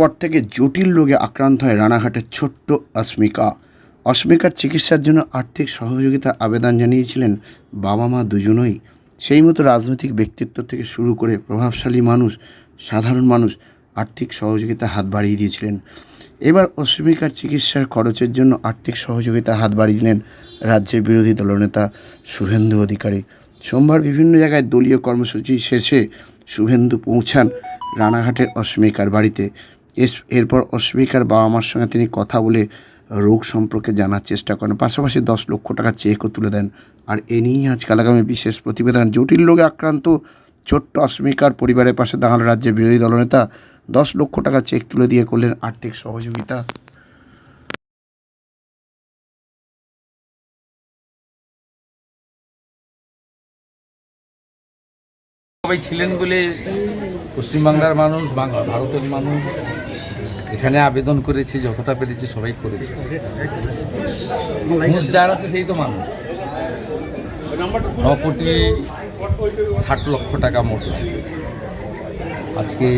পর থেকে জটিল রোগে আক্রান্ত হয় রানাঘাটের ছোট্ট অস্মিকা। অস্মিকার চিকিৎসার জন্য আর্থিক সহযোগিতার আবেদন জানিয়েছিলেন বাবা মা দুজনই। সেই মতো রাজনৈতিক ব্যক্তিত্ব থেকে শুরু করে প্রভাবশালী মানুষ, সাধারণ মানুষ আর্থিক সহযোগিতা হাত বাড়িয়ে দিয়েছিলেন। এবার অস্মিকার চিকিৎসার খরচের জন্য আর্থিক সহযোগিতা হাত বাড়িয়ে দিলেন রাজ্যের বিরোধী দলনেতা শুভেন্দু অধিকারী। সোমবার বিভিন্ন জায়গায় দলীয় কর্মসূচি শেষে শুভেন্দু পৌঁছান রানাঘাটের অস্মিকার বাড়িতে। এরপর অস্মিকার বাবা মার সঙ্গে তিনি কথা বলে রোগ সম্পর্কে জানার চেষ্টা করেন। পাশাপাশি দশ লক্ষ টাকা চেকও তুলে দেন। আর এ নিয়েই আজকাল আগামী বিশেষ প্রতিবেদন। জটিল রোগে আক্রান্ত ছোট্ট অস্মিকার পরিবারের পাশে দাঁড়ানো রাজ্যের বিরোধী দলনেতা দশ লক্ষ টাকা চেক তুলে দিয়ে করলেন আর্থিক সহযোগিতা। ছিলেন বলে পশ্চিমবাংলার মানুষ বাংলা ভারতের মানুষ, এখানে আবেদন করেছে, যতটা পেরেছে সবাই করেছে। যার আছে সেই তো মানুষ। ন কোটি ষাট লক্ষ টাকা মোট। আজকে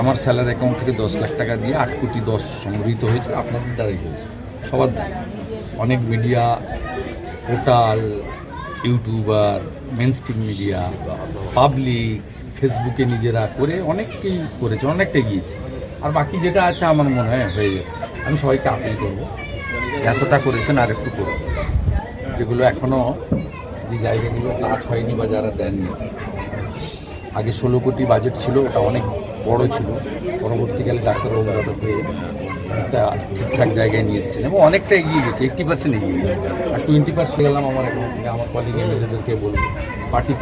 আমার স্যালারি অ্যাকাউন্ট থেকে দশ লাখ টাকা দিয়ে আট কোটি দশ সংগৃহীত হয়েছে, আপনাদের দ্বারাই হয়েছে। সবার অনেক media portal youtuber mainstream media public ফেসবুকে নিজেরা করে অনেককেই করেছে, অনেকটা গিয়েছে আর বাকি যেটা আছে আমার মনে হয়, হয়ে যাবে। আমি সবাইকে আপিল করব। এতটা করেছেন আর একটু করব যেগুলো এখনও যে জায়গাগুলো কাজ হয়নি বা যারা দেননি। আগে ষোলো কোটি বাজেট ছিল, ওটা অনেক বড় ছিল। পরবর্তীকালে ডাক্তারবাবু হয়ে একটা ঠিকঠাক জায়গায় নিয়ে এসেছিলেন এবং অনেকটা এগিয়ে গেছে এইট্টি পার্সেন্ট এগিয়ে গেছে। আর টোয়েন্টি পার্সেন্ট গেলাম আমার থেকে আমার কলিগ এমএলএদেরকে বলব পার্টি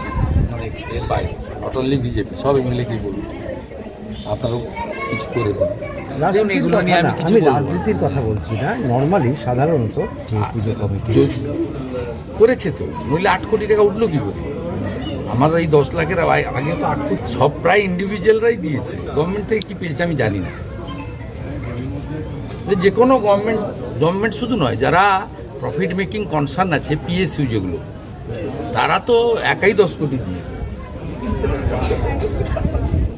এর বাইরে নট অনলি বিজেপি সব এমএলএকেই বলব আপনারাও কিছু করে দিন। আমি। রাজনীতির কথা বলছি না নর্মালি সাধারণত পুজো কমিটি করেছে তো নইলে আট কোটি টাকা উঠল কি করে? আমার এই দশ লাখের আগে আগে তো আট কোটি সব প্রায় ইন্ডিভিজুয়ালরাই দিয়েছে। গভর্নমেন্ট থেকে কী পেয়েছে আমি জানি না। যে- যে কোনো গভর্নমেন্ট গভর্নমেন্ট শুধু নয় যারা প্রফিট মেকিং কনসার্ন আছে পিএসইউ যেগুলো তারা তো একাই দশ কোটি দিয়ে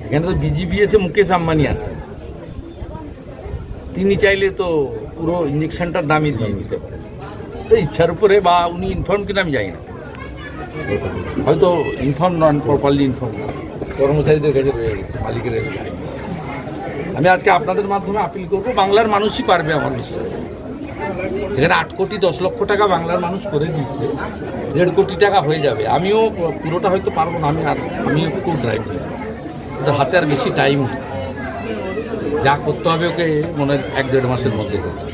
এখানে তো বিজিবিএসে মুকেশ আম্বানি আছে। তিনি চাইলে তো পুরো ইঞ্জেকশনটার দামই দিয়ে নিতে পারেন। ইচ্ছার উপরে বা উনি ইনফর্ম কিনা আমি জানি না। হয়তো ইনফর্ম নন প্রপারলি ইনফর্ম কর্মচারীদের কাছে রয়ে গেছে, মালিকের আমি আজকে আপনাদের মাধ্যমে আপিল করব, বাংলার মানুষই পারবে আমার বিশ্বাস। যেখানে আট কোটি, দশ লক্ষ টাকা বাংলার মানুষ করে দিচ্ছে দেড় কোটি টাকা হয়ে যাবে। আমিও পুরোটা হয়তো পারব না, আমি আর আমি একটু ড্রাইভ কিন্তু হাতে আর বেশি টাইম যা করতে হবে ওকে মনে এক দেড় মাসের মধ্যে করতে হবে।